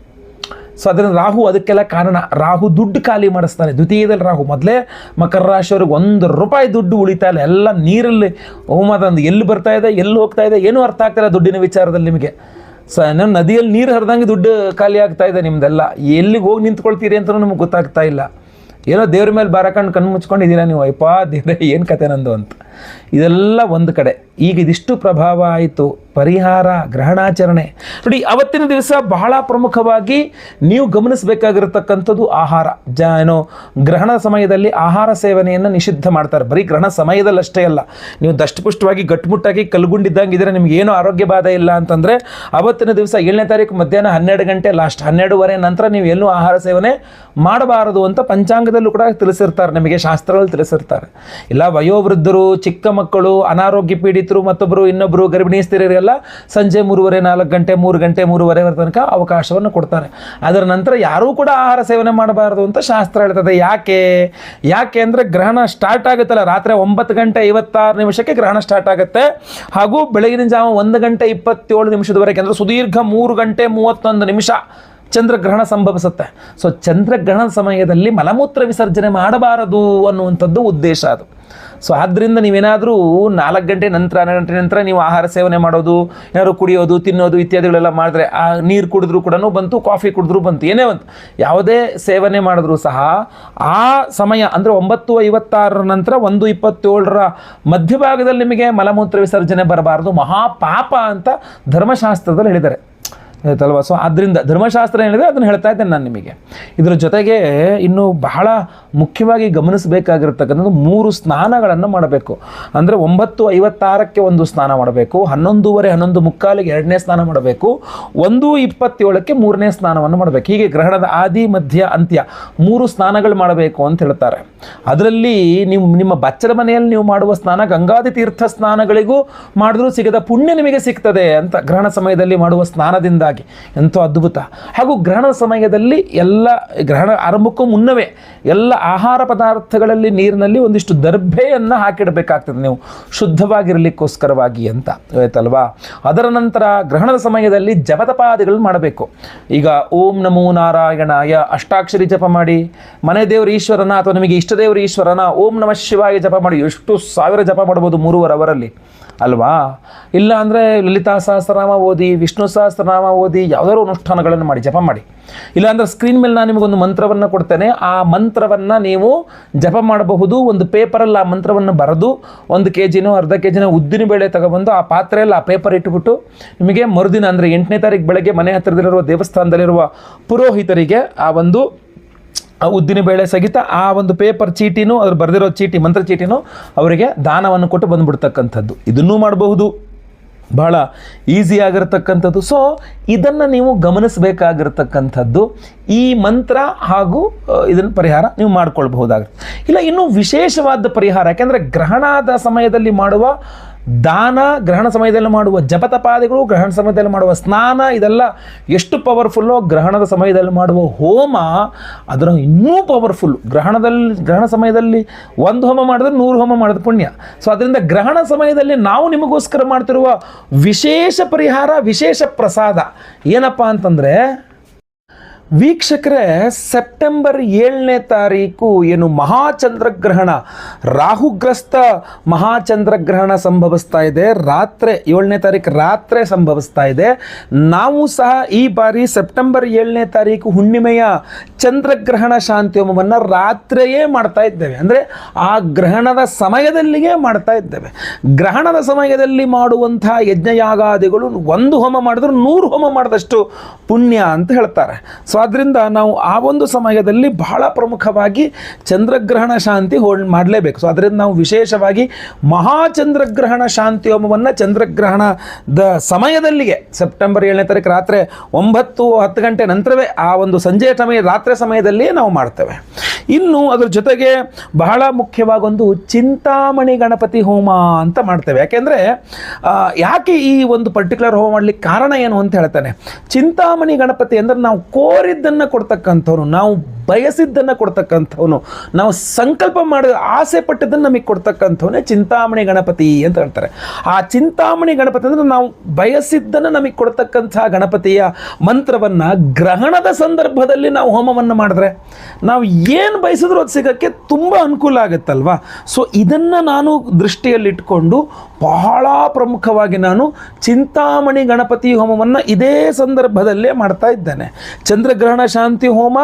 ಸೊ ಅದರಿಂದ ರಾಹು ಅದಕ್ಕೆಲ್ಲ ಕಾರಣ. ರಾಹು ದುಡ್ಡು ಖಾಲಿ ಮಾಡಿಸ್ತಾನೆ. ದ್ವಿತೀಯದಲ್ಲಿ ರಾಹು ಮೊದಲೇ ಮಕರ ರಾಶಿಯವ್ರಿಗೆ ಒಂದು ರೂಪಾಯಿ ದುಡ್ಡು ಉಳಿತಾ ಇಲ್ಲ. ಎಲ್ಲ ನೀರಲ್ಲಿ ಹೋಮದಂದು ಎಲ್ಲಿ ಬರ್ತಾ ಇದೆ, ಎಲ್ಲಿ ಹೋಗ್ತಾ ಇದೆ ಏನೂ ಅರ್ಥ ಆಗ್ತಾ ದುಡ್ಡಿನ ವಿಚಾರದಲ್ಲಿ ನಿಮಗೆ. ಸೊ ಏನೋ ನದಿಯಲ್ಲಿ ನೀರು ಹರಿದಂಗೆ ದುಡ್ಡು ಖಾಲಿ ಆಗ್ತಾ ಇದೆ ನಿಮ್ದೆಲ್ಲ. ಎಲ್ಲಿಗೆ ಹೋಗಿ ನಿಂತ್ಕೊಳ್ತೀರಿ ಅಂತ ನಮಗೆ ಗೊತ್ತಾಗ್ತಾ ಇಲ್ಲ. ಏನೋ ದೇವ್ರ ಮೇಲೆ ಬಾರಕಂಡು ಕಣ್ಣು ಮುಚ್ಕೊಂಡಿದ್ದೀರಾ ನೀವು? ಅಯ್ಯಪ್ಪ ದೇವ್ರೆ, ಏನು ಕತೆ ನಂದು ಅಂತ. ಇದೆಲ್ಲ ಒಂದು ಕಡೆ. ಈಗ ಇದಿಷ್ಟು ಪ್ರಭಾವ ಆಯಿತು. ಪರಿಹಾರ, ಗ್ರಹಣಾಚರಣೆ. ನೋಡಿ, ಅವತ್ತಿನ ದಿವಸ ಬಹಳ ಪ್ರಮುಖವಾಗಿ ನೀವು ಗಮನಿಸಬೇಕಾಗಿರತಕ್ಕಂಥದ್ದು ಆಹಾರ. ಜ, ಏನೋ, ಗ್ರಹಣ ಸಮಯದಲ್ಲಿ ಆಹಾರ ಸೇವನೆಯನ್ನು ನಿಷಿದ್ಧ ಮಾಡ್ತಾರೆ. ಬರೀ ಗ್ರಹಣ ಸಮಯದಲ್ಲಿ ಅಷ್ಟೇ ಅಲ್ಲ. ನೀವು ದಷ್ಟಪುಷ್ಟವಾಗಿ, ಗಟ್ಟುಮುಟ್ಟಾಗಿ ಕಲ್ಗುಂಡಿದ್ದಂಗೆ ಇದ್ರೆ ನಿಮ್ಗೆ ಏನೂ ಆರೋಗ್ಯ ಬಾಧೆ ಇಲ್ಲ ಅಂತಂದರೆ, ಅವತ್ತಿನ ದಿವಸ ಏಳನೇ ತಾರೀಕು ಮಧ್ಯಾಹ್ನ ಹನ್ನೆರಡು ಗಂಟೆ ಲಾಸ್ಟ್ ಹನ್ನೆರಡುವರೆ ನಂತರ ನೀವು ಎಲ್ಲೂ ಆಹಾರ ಸೇವನೆ ಮಾಡಬಾರದು ಅಂತ ಪಂಚಾಂಗದಲ್ಲೂ ಕೂಡ ತಿಳಿಸಿರ್ತಾರೆ. ನಿಮಗೆ ಶಾಸ್ತ್ರಗಳು ತಿಳಿಸಿರ್ತಾರೆ. ಇಲ್ಲ, ವಯೋವೃದ್ಧರು, ಚಿಕ್ಕ ಮಕ್ಕಳು, ಅನಾರೋಗ್ಯ ಪೀಡಿತರು ಮತ್ತೊಬ್ಬರು ಇನ್ನೊಬ್ಬರು ಗರ್ಭಿಣಿ ಸ್ತ್ರೀಯರಿಗೆಲ್ಲ ಸಂಜೆ ಮೂರುವರೆ, ನಾಲ್ಕು ಗಂಟೆ, ಮೂರು ಗಂಟೆ, ಮೂರುವರೆ ತನಕ ಅವಕಾಶವನ್ನು ಕೊಡ್ತಾರೆ. ಅದರ ನಂತರ ಯಾರೂ ಕೂಡ ಆಹಾರ ಸೇವನೆ ಮಾಡಬಾರದು ಅಂತ ಶಾಸ್ತ್ರ ಹೇಳ್ತದೆ. ಯಾಕೆ? ಯಾಕೆ ಅಂದರೆ ಗ್ರಹಣ ಸ್ಟಾರ್ಟ್ ಆಗುತ್ತಲ್ಲ, ರಾತ್ರಿ ಒಂಬತ್ತು ಗಂಟೆ ಐವತ್ತಾರು ನಿಮಿಷಕ್ಕೆ ಗ್ರಹಣ ಸ್ಟಾರ್ಟ್ ಆಗುತ್ತೆ. ಹಾಗೂ ಬೆಳಗಿನ ಜಾವ ಒಂದು ಗಂಟೆ ಇಪ್ಪತ್ತೇಳು ನಿಮಿಷದವರೆಗೆ ಅಂದರೆ ಸುದೀರ್ಘ ಮೂರು ಗಂಟೆ ಮೂವತ್ತೊಂದು ನಿಮಿಷ ಚಂದ್ರಗ್ರಹಣ ಸಂಭವಿಸುತ್ತೆ. ಸೊ ಚಂದ್ರಗ್ರಹಣ ಸಮಯದಲ್ಲಿ ಮಲಮೂತ್ರ ವಿಸರ್ಜನೆ ಮಾಡಬಾರದು ಅನ್ನುವಂಥದ್ದು ಉದ್ದೇಶ ಅದು. ಸೊ ಆದ್ದರಿಂದ ನೀವೇನಾದರೂ ನಾಲ್ಕು ಗಂಟೆ ನಂತರ, ಹನ್ನೆರಡು ಗಂಟೆ ನಂತರ ನೀವು ಆಹಾರ ಸೇವನೆ ಮಾಡೋದು, ಏನಾದರೂ ಕುಡಿಯೋದು, ತಿನ್ನೋದು ಇತ್ಯಾದಿಗಳೆಲ್ಲ ಮಾಡಿದ್ರೆ, ಆ ನೀರು ಕುಡಿದ್ರೂ ಕೂಡ ಬಂತು, ಕಾಫಿ ಕುಡಿದ್ರೂ ಬಂತು, ಏನೇ ಬಂತು. ಯಾವುದೇ ಸೇವನೆ ಮಾಡಿದ್ರೂ ಸಹ ಆ ಸಮಯ ಅಂದರೆ ಒಂಬತ್ತು ಐವತ್ತಾರರ ನಂತರ ಒಂದು ಇಪ್ಪತ್ತೇಳರ ಮಧ್ಯಭಾಗದಲ್ಲಿ ನಿಮಗೆ ಮಲಮೂತ್ರ ವಿಸರ್ಜನೆ ಬರಬಾರದು, ಮಹಾಪಾಪ ಅಂತ ಧರ್ಮಶಾಸ್ತ್ರದಲ್ಲಿ ಹೇಳಿದ್ದಾರೆ. ಆಯ್ತಲ್ವಾ ಸೊ ಆದ್ದರಿಂದ ಧರ್ಮಶಾಸ್ತ್ರ ಏನಿದೆ, ಅದನ್ನು ಹೇಳ್ತಾ ಇದ್ದೇನೆ ನಾನು ನಿಮಗೆ. ಇದರ ಜೊತೆಗೆ ಇನ್ನು ಬಹಳ ಮುಖ್ಯವಾಗಿ ಗಮನಿಸಬೇಕಾಗಿರ್ತಕ್ಕಂಥದ್ದು ಮೂರು ಸ್ನಾನಗಳನ್ನು ಮಾಡಬೇಕು. ಅಂದರೆ ಒಂಬತ್ತು ಐವತ್ತಾರಕ್ಕೆ ಒಂದು ಸ್ನಾನ ಮಾಡಬೇಕು, ಹನ್ನೊಂದೂವರೆ, ಹನ್ನೊಂದು ಮುಕ್ಕಾಲಿಗೆ ಎರಡನೇ ಸ್ನಾನ ಮಾಡಬೇಕು, ಒಂದು ಇಪ್ಪತ್ತೇಳಕ್ಕೆ ಮೂರನೇ ಸ್ನಾನವನ್ನು ಮಾಡಬೇಕು. ಹೀಗೆ ಗ್ರಹಣದ ಆದಿ, ಮಧ್ಯ, ಅಂತ್ಯ ಮೂರು ಸ್ನಾನಗಳು ಮಾಡಬೇಕು ಅಂತ ಹೇಳ್ತಾರೆ. ಅದರಲ್ಲಿ ನೀವು ನಿಮ್ಮ ಬಚ್ಚಲ ಮನೆಯಲ್ಲಿ ನೀವು ಮಾಡುವ ಸ್ನಾನ, ಗಂಗಾದಿ ತೀರ್ಥ ಸ್ನಾನಗಳಿಗೂ ಮಾಡಿದ್ರೂ ಸಿಗದ ಪುಣ್ಯ ನಿಮಗೆ ಸಿಗ್ತದೆ ಅಂತ ಗ್ರಹಣ ಸಮಯದಲ್ಲಿ ಮಾಡುವ ಸ್ನಾನದಿಂದಾಗಿ. ಎಂಥ ಅದ್ಭುತ. ಹಾಗೂ ಗ್ರಹಣ ಸಮಯದಲ್ಲಿ ಎಲ್ಲ, ಗ್ರಹಣ ಆರಂಭಕ್ಕೂ ಮುನ್ನವೇ ಎಲ್ಲ ಆಹಾರ ಪದಾರ್ಥಗಳಲ್ಲಿ ನೀರಿನಲ್ಲಿ ಒಂದಿಷ್ಟು ದರ್ಭೆಯನ್ನು ಹಾಕಿಡಬೇಕಾಗ್ತದೆ. ನೀವು ಶುದ್ಧವಾಗಿರಲಿಕ್ಕೋಸ್ಕರವಾಗಿ ಅಂತ ಆಯ್ತಲ್ವಾ ಅದರ ನಂತರ ಗ್ರಹಣದ ಸಮಯದಲ್ಲಿ ಜಪತಪಾದಿಗಳನ್ನು ಮಾಡಬೇಕು. ಈಗ ಓಂ ನಮೋ ನಾರಾಯಣಾಯ ಅಷ್ಟಾಕ್ಷರಿ ಜಪ ಮಾಡಿ, ಮನೆ ದೇವರ ಈಶ್ವರನ ಅಥವಾ ನಿಮಗೆ ಇಷ್ಟ ದೇವರ ಈಶ್ವರನ ಓಂ ನಮಃ ಶಿವಾಯ ಜಪ ಮಾಡಿ, ಎಷ್ಟು ಸಾವಿರ ಜಪ ಮಾಡ್ಬೋದು ಮೂರುವರೆ ಅವರಲ್ಲಿ. ಅಲ್ವಾ? ಇಲ್ಲ ಅಂದರೆ ಲಲಿತಾ ಸಹಸ್ರನಾಮ ಓದಿ, ವಿಷ್ಣು ಸಹಸ್ರನಾಮ ಓದಿ, ಯಾವುದಾದ್ರು ಅನುಷ್ಠಾನಗಳನ್ನು ಮಾಡಿ, ಜಪ ಮಾಡಿ. ಇಲ್ಲ ಅಂದರೆ ಸ್ಕ್ರೀನ್ ಮೇಲೆ ನಾನು ನಿಮಗೊಂದು ಮಂತ್ರವನ್ನು ಕೊಡ್ತೇನೆ. ಆ ಮಂತ್ರವನ್ನು ನೀವು ಜಪ ಮಾಡಬಹುದು. ಒಂದು ಪೇಪರಲ್ಲಿ ಆ ಮಂತ್ರವನ್ನು ಬರೆದು ಒಂದು ಕೆ ಜಿನೋ ಅರ್ಧ ಕೆ ಜಿನೋ ಉದ್ದಿನ ಬೇಳೆ ತಗೊಬಂದು ಆ ಪಾತ್ರೆಯಲ್ಲಿ ಆ ಪೇಪರ್ ಇಟ್ಟುಬಿಟ್ಟು ನಿಮಗೆ ಮರುದಿನ ಅಂದರೆ ಎಂಟನೇ ತಾರೀಕು ಬೆಳಗ್ಗೆ ಮನೆ ಹತ್ತಿರದಲ್ಲಿರುವ ದೇವಸ್ಥಾನದಲ್ಲಿರುವ ಪುರೋಹಿತರಿಗೆ ಆ ಒಂದು ಉದ್ದಿನ ಬೇಳೆ ಸಹಿತ ಆ ಒಂದು ಪೇಪರ್ ಚೀಟಿನೂ ಅದ್ರ ಬರೆದಿರೋ ಚೀಟಿ, ಮಂತ್ರ ಚೀಟಿನೂ ಅವರಿಗೆ ದಾನವನ್ನು ಕೊಟ್ಟು ಬಂದುಬಿಡ್ತಕ್ಕಂಥದ್ದು. ಇದನ್ನೂ ಮಾಡಬಹುದು. ಬಹಳ ಈಸಿ ಆಗಿರತಕ್ಕಂಥದ್ದು. ಸೊ ಇದನ್ನು ನೀವು ಗಮನಿಸಬೇಕಾಗಿರ್ತಕ್ಕಂಥದ್ದು. ಈ ಮಂತ್ರ ಹಾಗೂ ಇದನ್ನು ಪರಿಹಾರ ನೀವು ಮಾಡ್ಕೊಳ್ಬಹುದಾಗುತ್ತೆ ಇಲ್ಲ, ಇನ್ನೂ ವಿಶೇಷವಾದ ಪರಿಹಾರ, ಯಾಕೆಂದರೆ ಗ್ರಹಣದ ಸಮಯದಲ್ಲಿ ಮಾಡುವ ದಾನ, ಗ್ರಹಣ ಸಮಯದಲ್ಲಿ ಮಾಡುವ ಜಪತಪಾದಿಗಳು, ಗ್ರಹಣ ಸಮಯದಲ್ಲಿ ಮಾಡುವ ಸ್ನಾನ, ಇದೆಲ್ಲ ಎಷ್ಟು ಪವರ್ಫುಲ್ಲೋ ಗ್ರಹಣದ ಸಮಯದಲ್ಲಿ ಮಾಡುವ ಹೋಮ, ಅದರ ಇನ್ನೂ ಪವರ್ಫುಲ್ ಗ್ರಹಣದಲ್ಲಿ, ಗ್ರಹಣ ಸಮಯದಲ್ಲಿ ಒಂದು ಹೋಮ ಮಾಡಿದ್ರೆ ನೂರು ಹೋಮ ಮಾಡಿದ ಪುಣ್ಯ. ಸೊ ಅದರಿಂದ ಗ್ರಹಣ ಸಮಯದಲ್ಲಿ ನಾವು ನಿಮಗೋಸ್ಕರ ಮಾಡ್ತಿರುವ ವಿಶೇಷ ಪರಿಹಾರ, ವಿಶೇಷ ಪ್ರಸಾದ. ಏನಪ್ಪ ಅಂತಂದರೆ ವೀಕ್ಷಕರೇ, ಸೆಪ್ಟೆಂಬರ್ ಏಳನೇ ತಾರೀಕು ಏನು ಮಹಾಚಂದ್ರಗ್ರಹಣ, ರಾಹುಗ್ರಸ್ತ ಮಹಾಚಂದ್ರಗ್ರಹಣ ಸಂಭವಿಸ್ತಾ ಇದೆ. ರಾತ್ರಿ ಏಳನೇ ತಾರೀಕು ರಾತ್ರಿ ಸಂಭವಿಸ್ತಾ ಇದೆ. ನಾವು ಸಹ ಈ ಬಾರಿ ಸೆಪ್ಟೆಂಬರ್ ಏಳನೇ ತಾರೀಕು ಹುಣ್ಣಿಮೆಯ ಚಂದ್ರಗ್ರಹಣ ಶಾಂತಿ ಹೋಮವನ್ನು ರಾತ್ರಿಯೇ ಮಾಡ್ತಾ ಇದ್ದೇವೆ. ಅಂದರೆ ಆ ಗ್ರಹಣದ ಸಮಯದಲ್ಲಿಯೇ ಮಾಡ್ತಾ ಇದ್ದೇವೆ. ಗ್ರಹಣದ ಸಮಯದಲ್ಲಿ ಮಾಡುವಂತಹ ಯಜ್ಞಯಾಗಾದಿಗಳು ಒಂದು ಹೋಮ ಮಾಡಿದ್ರು ನೂರು ಹೋಮ ಮಾಡಿದಷ್ಟು ಪುಣ್ಯ ಅಂತ ಹೇಳ್ತಾರೆ. ಸೊ ಆದ್ದರಿಂದ ನಾವು ಆ ಒಂದು ಸಮಯದಲ್ಲಿ ಬಹಳ ಪ್ರಮುಖವಾಗಿ ಚಂದ್ರಗ್ರಹಣ ಶಾಂತಿ ಹೋಲ್ ಮಾಡಲೇಬೇಕು. ಸೊ ಅದರಿಂದ ನಾವು ವಿಶೇಷವಾಗಿ ಮಹಾಚಂದ್ರಗ್ರಹಣ ಶಾಂತಿ ಹೋಮವನ್ನು ಚಂದ್ರಗ್ರಹಣದ ಸಮಯದಲ್ಲಿಯೇ ಸೆಪ್ಟೆಂಬರ್ ಏಳನೇ ತಾರೀಕು ರಾತ್ರಿ ಒಂಬತ್ತು ಹತ್ತು ಗಂಟೆ ನಂತರವೇ ಆ ಒಂದು ಸಂಜೆಯ ಸಮಯ, ರಾತ್ರಿ ಸಮಯದಲ್ಲಿಯೇ ನಾವು ಮಾಡ್ತೇವೆ. ಇನ್ನು ಅದ್ರ ಜೊತೆಗೆ ಬಹಳ ಮುಖ್ಯವಾಗೊಂದು ಚಿಂತಾಮಣಿ ಗಣಪತಿ ಹೋಮ ಅಂತ ಮಾಡ್ತೇವೆ. ಯಾಕೆಂದರೆ ಯಾಕೆ ಈ ಒಂದು ಪರ್ಟಿಕ್ಯುಲರ್ ಹೋಮ ಮಾಡಲಿಕ್ಕೆ ಕಾರಣ ಏನು ಅಂತ ಹೇಳ್ತಾನೆ. ಚಿಂತಾಮಣಿ ಗಣಪತಿ ಅಂದರೆ ನಾವು ಕೋರಿದ್ದನ್ನು ಕೊಡ್ತಕ್ಕಂಥವ್ರು ನಾವು ಬಯಸಿದ್ದನ್ನು ಕೊಡ್ತಕ್ಕಂಥವನು. ನಾವು ಸಂಕಲ್ಪ ಮಾಡಿದ ಆಸೆ ಪಟ್ಟಿದ್ದನ್ನು ನಮಗೆ ಕೊಡ್ತಕ್ಕಂಥವನೇ ಚಿಂತಾಮಣಿ ಗಣಪತಿ ಅಂತ ಹೇಳ್ತಾರೆ. ಆ ಚಿಂತಾಮಣಿ ಗಣಪತಿ ಅಂದರೆ ನಾವು ಬಯಸಿದ್ದನ್ನು ನಮಗೆ ಕೊಡ್ತಕ್ಕಂಥ ಗಣಪತಿಯ ಮಂತ್ರವನ್ನು ಗ್ರಹಣದ ಸಂದರ್ಭದಲ್ಲಿ ನಾವು ಹೋಮವನ್ನು ಮಾಡಿದ್ರೆ ನಾವು ಏನು ಬಯಸಿದ್ರು ಅದು ಸಿಗೋಕ್ಕೆ ತುಂಬ ಅನುಕೂಲ ಆಗುತ್ತಲ್ವಾ? ಸೊ ಇದನ್ನು ನಾನು ದೃಷ್ಟಿಯಲ್ಲಿಟ್ಕೊಂಡು ಬಹಳ ಪ್ರಮುಖವಾಗಿ ನಾನು ಚಿಂತಾಮಣಿ ಗಣಪತಿ ಹೋಮವನ್ನು ಇದೇ ಸಂದರ್ಭದಲ್ಲೇ ಮಾಡ್ತಾ ಇದ್ದೇನೆ. ಚಂದ್ರಗ್ರಹಣ ಶಾಂತಿ ಹೋಮ,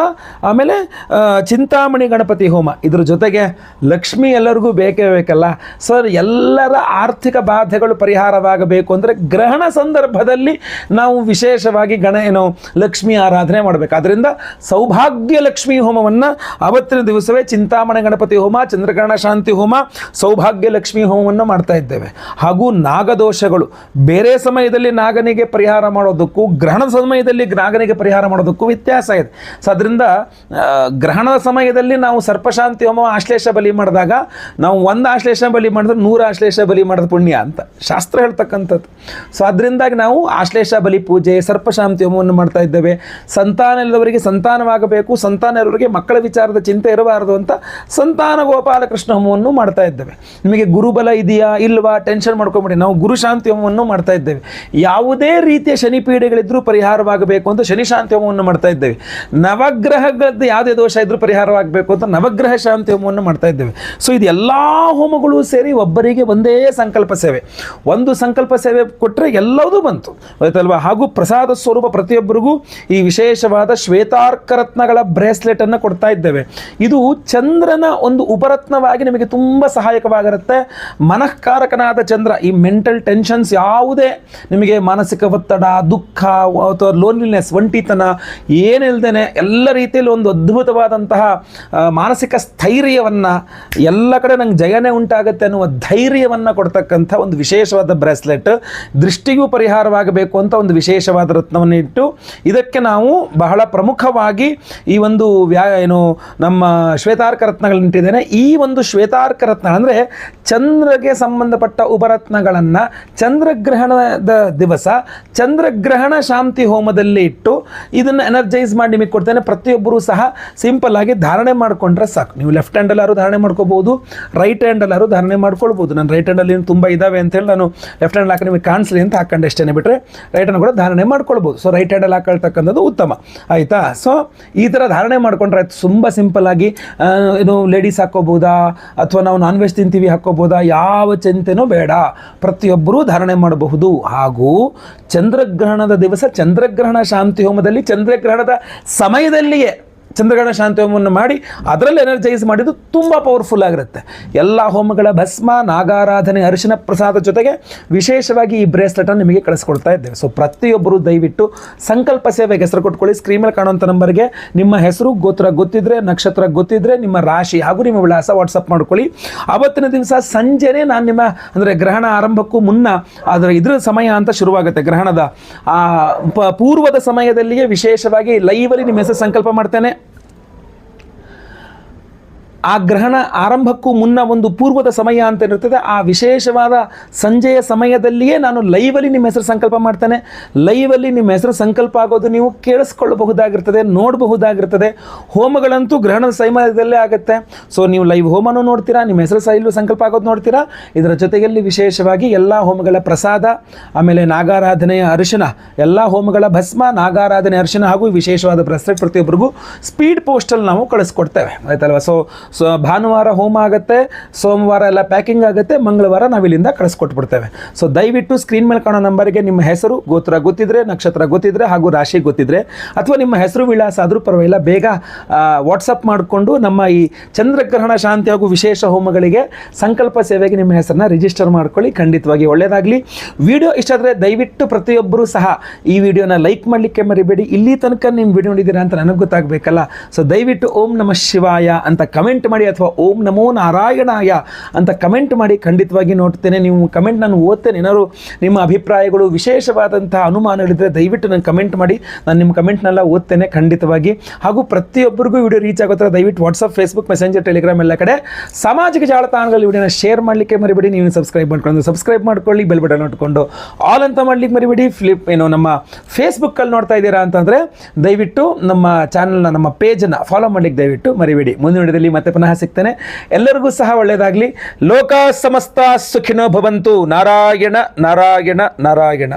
ಆಮೇಲೆ ಆ, ಚಿಂತಾಮಣಿ ಗಣಪತಿ ಹೋಮ. ಇದ್ರ ಜೊತೆಗೆ ಲಕ್ಷ್ಮಿ ಎಲ್ಲರಿಗೂ ಬೇಕೇ ಬೇಕಲ್ಲ. ಸರ್ ಎಲ್ಲರ ಆರ್ಥಿಕ ಬಾಧೆಗಳು ಪರಿಹಾರವಾಗಬೇಕು ಅಂದರೆ ಗ್ರಹಣ ಸಂದರ್ಭದಲ್ಲಿ ನಾವು ವಿಶೇಷವಾಗಿ ಗಣ ಏನು ಲಕ್ಷ್ಮಿ ಆರಾಧನೆ ಮಾಡಬೇಕು. ಅದರಿಂದ ಸೌಭಾಗ್ಯ ಲಕ್ಷ್ಮಿ ಹೋಮವನ್ನು ಅವತ್ತಿನ ದಿವಸವೇ ಚಿಂತಾಮಣಿ ಗಣಪತಿ ಹೋಮ ಚಂದ್ರಗ್ರಹಣ ಶಾಂತಿ ಹೋಮ ಸೌಭಾಗ್ಯ ಲಕ್ಷ್ಮಿ ಹೋಮವನ್ನು ಮಾಡ್ತಾ ಇದ್ದೇವೆ. ಹಾಗೂ ನಾಗದೋಷಗಳು. ಬೇರೆ ಸಮಯದಲ್ಲಿ ನಾಗನಿಗೆ ಪರಿಹಾರ ಮಾಡೋದಕ್ಕೂ ಗ್ರಹಣ ಸಮಯದಲ್ಲಿ ನಾಗನಿಗೆ ಪರಿಹಾರ ಮಾಡೋದಕ್ಕೂ ವ್ಯತ್ಯಾಸ ಇದೆ. ಸೊ ಅದರಿಂದ ಗ್ರಹಣದ ಸಮಯದಲ್ಲಿ ನಾವು ಸರ್ಪಶಾಂತಿ ಹೋಮ ಆಶ್ಲೇಷ ಬಲಿ ಮಾಡಿದಾಗ ನಾವು ಒಂದು ಆಶ್ಲೇಷ ಬಲಿ ಮಾಡಿದ್ರೆ ನೂರು ಆಶ್ಲೇಷ ಬಲಿ ಮಾಡಿದ ಪುಣ್ಯ ಅಂತ ಶಾಸ್ತ್ರ ಹೇಳ್ತಕ್ಕಂಥದ್ದು. ಸೊ ಅದರಿಂದಾಗಿ ನಾವು ಆಶ್ಲೇಷ ಬಲಿ ಪೂಜೆ, ಸರ್ಪಶಾಂತಿ ಹೋಮವನ್ನು ಮಾಡ್ತಾ ಇದ್ದೇವೆ. ಸಂತಾನ ಇಲ್ಲದವರಿಗೆ ಸಂತಾನವಾಗಬೇಕು ಸಂತಾನ ಇರೋರಿಗೆ ಮಕ್ಕಳ ವಿಚಾರದ ಚಿಂತೆ ಇರಬಾರದು ಅಂತ ಸಂತಾನ ಗೋಪಾಲಕೃಷ್ಣ ಹೋಮವನ್ನು ಮಾಡ್ತಾ ಇದ್ದೇವೆ. ನಿಮಗೆ ಗುರುಬಲ ಇದೆಯಾ ಇಲ್ವಾ ಟೆನ್ಷನ್ ಮಾಡ್ಕೊಂಬಿಡಿ, ನಾವು ಗುರು ಶಾಂತಿ ಹೋಮವನ್ನು ಮಾಡ್ತಾ ಇದ್ದೇವೆ. ಯಾವುದೇ ರೀತಿಯ ಶನಿ ಪೀಡೆಗಳಿದ್ರೂ ಪರಿಹಾರವಾಗಬೇಕು ಅಂತ ಶನಿ ಶಾಂತಿ ಹೋಮವನ್ನು ಮಾಡ್ತಾ ಇದ್ದೇವೆ. ನವಗ್ರಹಗಳದ್ದು ಯಾವುದೇ ದೋಷ ಇದ್ರೂ ಪರಿಹಾರವಾಗಬೇಕು ಅಂತ ನವಗ್ರಹ ಶಾಂತಿ ಹೋಮವನ್ನು ಮಾಡ್ತಾ ಇದ್ದೇವೆ. ಸೊ ಇದು ಎಲ್ಲ ಹೋಮಗಳು ಸೇರಿ ಒಬ್ಬರಿಗೆ ಒಂದೇ ಸಂಕಲ್ಪ ಸೇವೆ. ಒಂದು ಸಂಕಲ್ಪ ಸೇವೆ ಕೊಟ್ಟರೆ ಎಲ್ಲವೂ ಬಂತು. ಆಯ್ತಲ್ವಾ ಹಾಗೂ ಪ್ರಸಾದ ಸ್ವರೂಪ ಪ್ರತಿಯೊಬ್ಬರಿಗೂ ಈ ವಿಶೇಷವಾದ ಶ್ವೇತಾರ್ಕ ರತ್ನಗಳ ಬ್ರೇಸ್ಲೆಟ್ ಅನ್ನು ಕೊಡ್ತಾ ಇದ್ದೇವೆ. ಇದು ಚಂದ್ರನ ಒಂದು ಉಪರತ್ನವಾಗಿ ನಿಮಗೆ ತುಂಬ ಸಹಾಯಕವಾಗಿರುತ್ತೆ ಮನಃಕಾರಕನಾದ ಚಂದ್ರ, ಈ ಮೆಂಟಲ್ ಟೆನ್ಷನ್ಸ್ ಯಾವುದೇ ನಿಮಗೆ ಮಾನಸಿಕ ಒತ್ತಡ, ದುಃಖ, ಅಥವಾ ಲೋನ್ಲಿನೆಸ್ ಒಂಟಿತನ, ಏನಿಲ್ದೇನೆ ಎಲ್ಲ ರೀತಿಯಲ್ಲಿ ಒಂದು ಅದ್ಭುತವಾದಂತಹ ಮಾನಸಿಕ ಸ್ಥೈರ್ಯವನ್ನು ಎಲ್ಲ ಕಡೆ ನಂಗೆ ಜಯನೇ ಉಂಟಾಗುತ್ತೆ ಅನ್ನುವ ಧೈರ್ಯವನ್ನು ಕೊಡ್ತಕ್ಕಂಥ ಒಂದು ವಿಶೇಷವಾದ ಬ್ರೇಸ್ಲೆಟ್. ದೃಷ್ಟಿಗೂ ಪರಿಹಾರವಾಗಬೇಕು ಅಂತ ಒಂದು ವಿಶೇಷವಾದ ರತ್ನವನ್ನು ಇಟ್ಟು ಇದಕ್ಕೆ ನಾವು ಬಹಳ ಪ್ರಮುಖವಾಗಿ ಈ ಒಂದು ವ್ಯಾ, ಏನು, ನಮ್ಮ ಶ್ವೇತಾರ್ಕ ರತ್ನಗಳನ್ನಿಟ್ಟಿದ್ದೇನೆ ಈ ಒಂದು ಶ್ವೇತಾರ್ಕ ರತ್ನ ಅಂದರೆ ಚಂದ್ರಗೆ ಸಂಬಂಧಪಟ್ಟ ಉಪರತ್ನಗಳನ್ನು ಚಂದ್ರಗ್ರಹಣದ ದಿವಸ ಚಂದ್ರಗ್ರಹಣ ಶಾಂತಿ ಹೋಮದಲ್ಲಿ ಇಟ್ಟು ಇದನ್ನು ಎನರ್ಜೈಸ್ ಮಾಡಿ ನಿಮಗೆ ಕೊಡ್ತೇನೆ. ಪ್ರತಿಯೊಬ್ಬರೂ ಸಹ ಸಿಂಪಲ್ ಆಗಿ ಧಾರಣೆ ಮಾಡಿಕೊಂಡ್ರೆ ಸಾಕು. ನೀವು ಲೆಫ್ಟ್ ಹ್ಯಾಂಡಲ್ಲಾರು ಧಾರಣೆ ಮಾಡ್ಕೋಬಹುದು? ರೈಟ್ ಹ್ಯಾಂಡಲ್ಲಾರು ಧಾರಣೆ ಮಾಡ್ಕೊಳ್ಬೋದು ನಾನು ರೈಟ್ ಹ್ಯಾಂಡಲ್ಲಿ ತುಂಬ ಇದಾವೆ ಅಂತೇಳಿ ನಾನು ಲೆಫ್ಟ್ ಹ್ಯಾಂಡ್ ಹಾಕಿ ನಿಮಗೆ ಕಾಣಿಸ್ಲಿ ಅಂತ ಹಾಕೊಂಡು ಅಷ್ಟೇ ಬಿಟ್ಟರೆ ರೈಟ್ ಹ್ಯಾಂಡ್ ಕೂಡ ಧಾರಣೆ ಮಾಡ್ಕೊಳ್ಬೋದು ಸೊ ರೈಟ್ ಹ್ಯಾಂಡಲ್ಲಿ ಹಾಕೊಳ್ತಕ್ಕಂಥದ್ದು ಉತ್ತಮ. ಆಯಿತಾ? ಸೊ ಈ ಥರ ಧಾರಣೆ ಮಾಡ್ಕೊಂಡ್ರೆ ತುಂಬ ಸಿಂಪಲ್ ಆಗಿ ಏನು ಲೇಡೀಸ್ ಹಾಕೋಬೋದಾ ಅಥವಾ ನಾವು ನಾನ್ ವೆಜ್ ತಿಂತೀವಿ ಹಾಕೋಬೋದಾ ಯಾವ ಚಿಂತೆನೂ ಬೇಡ. ಪ್ರತಿಯೊಬ್ಬರೂ ಧಾರಣೆ ಮಾಡಬಹುದು. ಹಾಗೂ ಚಂದ್ರಗ್ರಹಣದ ದಿವಸ ಚಂದ್ರಗ್ರಹಣ ಶಾಂತಿ ಹೋಮದಲ್ಲಿ ಚಂದ್ರಗ್ರಹಣದ ಸಮಯದಲ್ಲಿಯೇ ಚಂದ್ರಗ್ರಹಣ ಶಾಂತಿ ಹೋಮವನ್ನು ಮಾಡಿ ಅದರಲ್ಲಿ ಎನರ್ಜೈಸ್ ಮಾಡಿದ್ದು ತುಂಬ ಪವರ್ಫುಲ್ ಆಗಿರುತ್ತೆ. ಎಲ್ಲ ಹೋಮಗಳ ಭಸ್ಮ, ನಾಗಾರಾಧನೆ, ಅರಿಶಿನ ಪ್ರಸಾದ ಜೊತೆಗೆ ವಿಶೇಷವಾಗಿ ಈ ಬ್ರೇಸ್ಲೆಟನ್ನು ನಿಮಗೆ ಕಳಿಸ್ಕೊಡ್ತಾ ಇದ್ದೇವೆ. ಸೊ ಪ್ರತಿಯೊಬ್ಬರು ದಯವಿಟ್ಟು ಸಂಕಲ್ಪ ಸೇವೆಗೆ ಹೆಸರು ಕೊಟ್ಕೊಳ್ಳಿ. ಸ್ಕ್ರೀನ್ ಮೇಲೆ ಕಾಣುವಂಥ ನಂಬರ್ಗೆ ನಿಮ್ಮ ಹೆಸರು, ಗೋತ್ರ ಗೊತ್ತಿದ್ರೆ, ನಕ್ಷತ್ರ ಗೊತ್ತಿದ್ರೆ, ನಿಮ್ಮ ರಾಶಿ ಹಾಗೂ ನಿಮ್ಮ ವಿಳಾಸ ವಾಟ್ಸಪ್ ಮಾಡ್ಕೊಳ್ಳಿ. ಅವತ್ತಿನ ದಿವಸ ಸಂಜೆನೇ ನಾನು ನಿಮ್ಮ, ಅಂದರೆ ಗ್ರಹಣ ಆರಂಭಕ್ಕೂ ಮುನ್ನ ಅದರ ಇದ್ರ ಸಮಯ ಅಂತ ಶುರುವಾಗುತ್ತೆ. ಗ್ರಹಣದ ಪೂರ್ವದ ಸಮಯದಲ್ಲಿಯೇ ವಿಶೇಷವಾಗಿ ಲೈವಲ್ಲಿ ನಿಮ್ಮ ಹೆಸರು ಸಂಕಲ್ಪ ಮಾಡ್ತೇನೆ. ಆ ಗ್ರಹಣ ಆರಂಭಕ್ಕೂ ಮುನ್ನ ಒಂದು ಪೂರ್ವದ ಸಮಯ ಅಂತ ಇರ್ತದೆ. ಆ ವಿಶೇಷವಾದ ಸಂಜೆಯ ಸಮಯದಲ್ಲಿಯೇ ನಾನು ಲೈವಲ್ಲಿ ನಿಮ್ಮ ಹೆಸರು ಸಂಕಲ್ಪ ಮಾಡ್ತೇನೆ. ಲೈವಲ್ಲಿ ನಿಮ್ಮ ಹೆಸರು ಸಂಕಲ್ಪ ಆಗೋದು ನೀವು ಕೇಳಿಸ್ಕೊಳ್ಳಬಹುದಾಗಿರ್ತದೆ, ನೋಡಬಹುದಾಗಿರ್ತದೆ. ಹೋಮಗಳಂತೂ ಗ್ರಹಣದ ಸಮಯದಲ್ಲೇ ಆಗುತ್ತೆ. ಸೊ ನೀವು ಲೈವ್ ಹೋಮನೂ ನೋಡ್ತೀರಾ, ನಿಮ್ಮ ಹೆಸರು ಸೈಲು ಸಂಕಲ್ಪ ಆಗೋದು ನೋಡ್ತೀರಾ. ಇದರ ಜೊತೆಯಲ್ಲಿ ವಿಶೇಷವಾಗಿ ಎಲ್ಲ ಹೋಮಗಳ ಪ್ರಸಾದ, ಆಮೇಲೆ ನಾಗಾರಾಧನೆಯ ಅರಿಶಿನ, ಎಲ್ಲ ಹೋಮಗಳ ಭಸ್ಮ, ನಾಗಾರಾಧನೆ ಅರಿಶಿನ ಹಾಗೂ ವಿಶೇಷವಾದ ಬ್ರೆಸ್ಲೆಟ್ ಪ್ರತಿಯೊಬ್ಬರಿಗೂ ಸ್ಪೀಡ್ ಪೋಸ್ಟಲ್ಲಿ ನಾವು ಕಳಿಸ್ಕೊಡ್ತೇವೆ. ಆಯ್ತಲ್ವ? ಸೊ ಸೊ ಭಾನುವಾರ ಹೋಮ ಆಗುತ್ತೆ, ಸೋಮವಾರ ಎಲ್ಲ ಪ್ಯಾಕಿಂಗ್ ಆಗುತ್ತೆ, ಮಂಗಳವಾರ ನಾವು ಇಲ್ಲಿಂದ ಕಳಿಸ್ಕೊಟ್ಬಿಡ್ತೇವೆ. ಸೊ ದಯವಿಟ್ಟು ಸ್ಕ್ರೀನ್ ಮೇಲೆ ಕಾಣೋ ನಂಬರ್ಗೆ ನಿಮ್ಮ ಹೆಸರು, ಗೋತ್ರ ಗೊತ್ತಿದ್ರೆ, ನಕ್ಷತ್ರ ಗೊತ್ತಿದ್ರೆ ಹಾಗೂ ರಾಶಿ ಗೊತ್ತಿದ್ರೆ, ಅಥವಾ ನಿಮ್ಮ ಹೆಸರು ವಿಳಾಸ ಆದರೂ ಪರವಾಗಿಲ್ಲ, ಬೇಗ ವಾಟ್ಸಪ್ ಮಾಡಿಕೊಂಡು ನಮ್ಮ ಈ ಚಂದ್ರಗ್ರಹಣ ಶಾಂತಿ ಹಾಗೂ ವಿಶೇಷ ಹೋಮಗಳಿಗೆ ಸಂಕಲ್ಪ ಸೇವೆಗೆ ನಿಮ್ಮ ಹೆಸರನ್ನ ರಿಜಿಸ್ಟರ್ ಮಾಡ್ಕೊಳ್ಳಿ. ಖಂಡಿತವಾಗಿ ಒಳ್ಳೆಯದಾಗಲಿ ವಿಡಿಯೋ ಇಷ್ಟ ಆದರೆ ದಯವಿಟ್ಟು ಪ್ರತಿಯೊಬ್ಬರೂ ಸಹ ಈ ವಿಡಿಯೋನ ಲೈಕ್ ಮಾಡಲಿಕ್ಕೆ ಮರಿಬೇಡಿ. ಇಲ್ಲಿ ತನಕ ನಿಮ್ಮ ವಿಡಿಯೋ ನೋಡಿದ್ದೀರಾ ಅಂತ ನನಗೆ ಗೊತ್ತಾಗಬೇಕಲ್ಲ. ಸೊ ದಯವಿಟ್ಟು ಓಂ ನಮಃ ಶಿವಾಯ ಅಂತ ಕಮೆಂಟ್ ಮಾಡಿ ಅಥವಾ ಓಂ ನಮೋ ನಾರಾಯಣಾಯ ಅಂತ ಕಮೆಂಟ್ ಮಾಡಿ ಖಂಡಿತವಾಗಿ ನೋಡ್ತೇನೆ. ನೀವು ಕಮೆಂಟ್ ನಾನು ಓದ್ತೇನೆ. ಏನಾದ್ರು ನಿಮ್ಮ ಅಭಿಪ್ರಾಯಗಳು, ವಿಶೇಷವಾದಂತಹ ಅನುಮಾನಗಳಿದ್ದರೆ ದಯವಿಟ್ಟು ನಾನು ಕಮೆಂಟ್ ಮಾಡಿ. ನಾನು ನಿಮ್ಮ ಕಮೆಂಟ್ನೆಲ್ಲ ಓದ್ತೇನೆ ಖಂಡಿತವಾಗಿ. ಹಾಗೂ ಪ್ರತಿಯೊಬ್ಬರಿಗೂ ವಿಡಿಯೋ ರೀಚ್ ಆಗೋ ದಯವಿಟ್ಟು ವಾಟ್ಸಪ್ ಫೇಸ್ಬುಕ್ ಮೆಸೆಂಜರ್ ಟೆಲಿಗ್ರಾಮ್ ಎಲ್ಲ ಕಡೆ ಸಾಮಾಜಿಕ ಜಾಲತಾಣಗಳಲ್ಲಿ ವಿಡಿಯೋನ ಶೇರ್ ಮಾಡಲಿಕ್ಕೆ ಮರಿಬೇಡಿ. ನೀವು ಸಬ್ಸ್ಕ್ರೈಬ್ ಮಾಡ್ಕೊಂಡು ಸಬ್ಸ್ಕ್ರೈಬ್ ಮಾಡ್ಕೊಳ್ಳಿ. ಬೆಲ್ ಬಟನ್ ನೋಡಿಕೊಂಡು ಆಲ್ ಅಂತ ಮಾಡ್ಲಿಕ್ಕೆ ಮರಿಬೇಡಿ. ಫ್ಲಿಪ್ ಏನು ನಮ್ಮ ಫೇಸ್ಬುಕ್ಕಲ್ಲಿ ನೋಡ್ತಾ ಇದ್ದೀರಾ ಅಂತಂದರೆ ದಯವಿಟ್ಟು ನಮ್ಮ ಚಾನಲ್ನ ನಮ್ಮ ಪೇಜನ್ನು ಫಾಲೋ ಮಾಡ್ಲಿಕ್ಕೆ ದಯವಿಟ್ಟು ಮರಿಬೇಡಿ. ಮುಂದಿನ ವಿಡಿಯೋದಲ್ಲಿ ಮತ್ತೆ ಪುನಃ ಸಿಗ್ತೇನೆ. ಎಲ್ಲರಿಗೂ ಸಹ ಒಳ್ಳೆಯದಾಗಲಿ. ಲೋಕ ಸಮಸ್ತ ಸುಖಿನೋ ಭವಂತು. ನಾರಾಯಣ ನಾರಾಯಣ ನಾರಾಯಣ.